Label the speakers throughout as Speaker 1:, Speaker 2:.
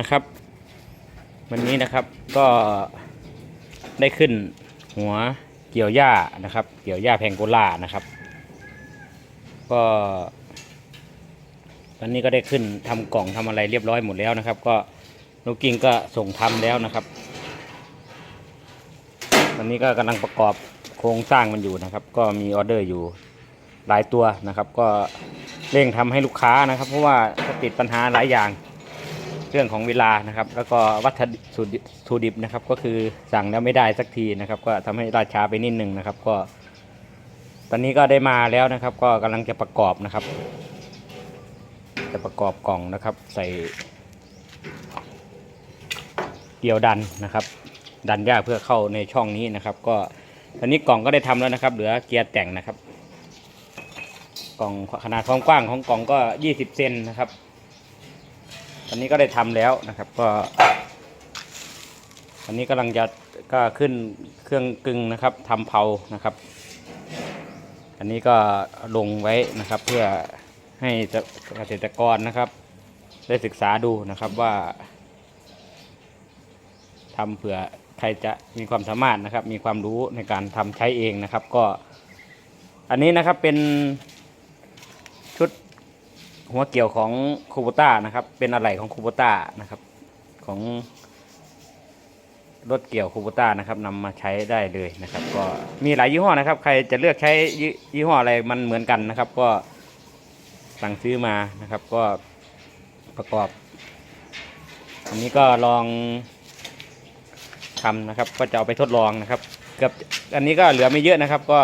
Speaker 1: นะครับ วันนี้นะครับก็ได้ขึ้นหัวเกี่ยวหญ้านะครับ เกี่ยวหญ้าแพงโกล่านะครับ ก็ตอนนี้ก็ได้ขึ้นทำกล่องทำอะไรเรียบร้อยหมดแล้วนะครับ ก็ลูกกิ้งก็ส่งทำแล้วนะครับตอนนี้ก็กำลังประกอบโครงสร้างมันอยู่นะครับ ก็มีออเดอร์อยู่หลายตัวนะครับ ก็เร่งทำให้ลูกค้านะครับ เพราะว่าติดปัญหาหลายอย่าง เรื่องของเวลานะครับ แล้วก็วัตถุดิบวัตถุดิบนะครับ ก็คือสั่งแล้วไม่ได้สักทีนะครับ ก็ทำให้ราช้าไปนิดนึงนะครับ ก็ ตอนนี้ก็ได้มาแล้วนะครับ ก็กำลังจะประกอบนะครับ จะประกอบกล่องนะครับ ใส่เกลียวดันนะครับ ดันหญ้าเพื่อเข้าในช่องนี้นะครับ ก็ตอนนี้กล่องก็ได้ทำแล้วนะครับ เหลือเกียร์แต่งนะครับ กล่องขนาดความกว้างของกล่องก็ 20 เซนนะครับ ตอนนี้ก็ได้ทำแล้วนะครับ ก็ตอนนี้กำลังจะก็ขึ้นเครื่องกึ่งนะครับทำเผานะครับ อันนี้ก็ลงไว้นะครับ เพื่อให้เกษตรกรนะครับ ได้ศึกษาดูนะครับว่าทำเผื่อใครจะมีความสามารถนะครับ มีความรู้ในการทำใช้เองนะครับ ก็ อันนี้นะครับเป็น หัวเกี่ยวของคูโบต้านะครับ เป็นอะไรของคูโบต้านะครับ ของรถเกี่ยวคูโบต้านะครับนำมาใช้ได้เลยนะครับ ก็มีหลายยี่ห้อนะครับ ใครจะเลือกใช้ยยี่ห้ออะไรมันเหมือนกันนะครับ ก็สั่งซื้อมานะครับ ก็ประกอบ อันนี้ก็ลองทำนะครับ ก็จะเอาไปทดลองนะครับเกือบอันนี้ก็เหลือไม่เยอะนะครับ ก็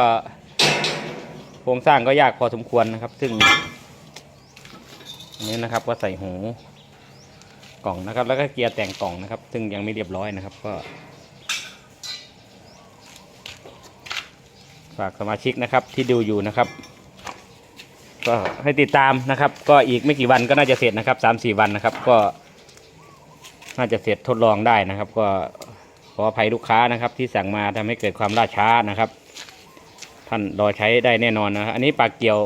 Speaker 1: โครงสร้างก็ยากพอสมควรนะครับ ซึ่ง อันนี้นะครับก็ใส่หูกล่องนะครับ แล้วก็เกียร์แต่งกล่องนะครับ ซึ่งยังไม่เรียบร้อยนะครับ ก็ ฝากสมาชิกนะครับที่ดูอยู่นะครับ ก็ให้ติดตามนะครับ ก็อีกไม่กี่วันก็น่าจะเสร็จนะครับสามสี่วันนะครับ ก็ น่าจะเสร็จทดลองได้นะครับ ก็ขออภัยลูกค้านะครับ ที่สั่งมาทำให้เกิดความล่าช้านะครับ ท่านรอใช้ได้แน่นอนนะครับอันนี้ปากเกี่ยว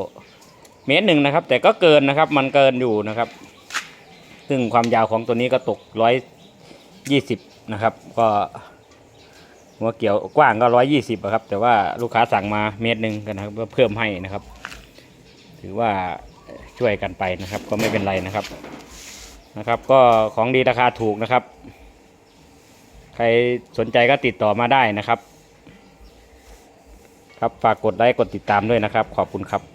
Speaker 1: เมตรหนึ่งนะครับ แต่ก็เกินนะครับ มันเกินอยู่นะครับ ซึ่งความยาวของตัวนี้ก็ตกร้อยยี่สิบนะครับ ก็หัวเกี่ยวกว้างก็ร้อยยี่สิบครับ แต่ว่าลูกค้าสั่งมาเมตรหนึ่งกันนะครับเพิ่มให้นะครับ ถือว่าช่วยกันไปนะครับ ก็ไม่เป็นไรนะครับนะครับ ก็ของดีราคาถูกนะครับ ใครสนใจก็ติดต่อมาได้นะครับ ครับฝากกดไลค์กดติดตามด้วยนะครับ ขอบคุณครับ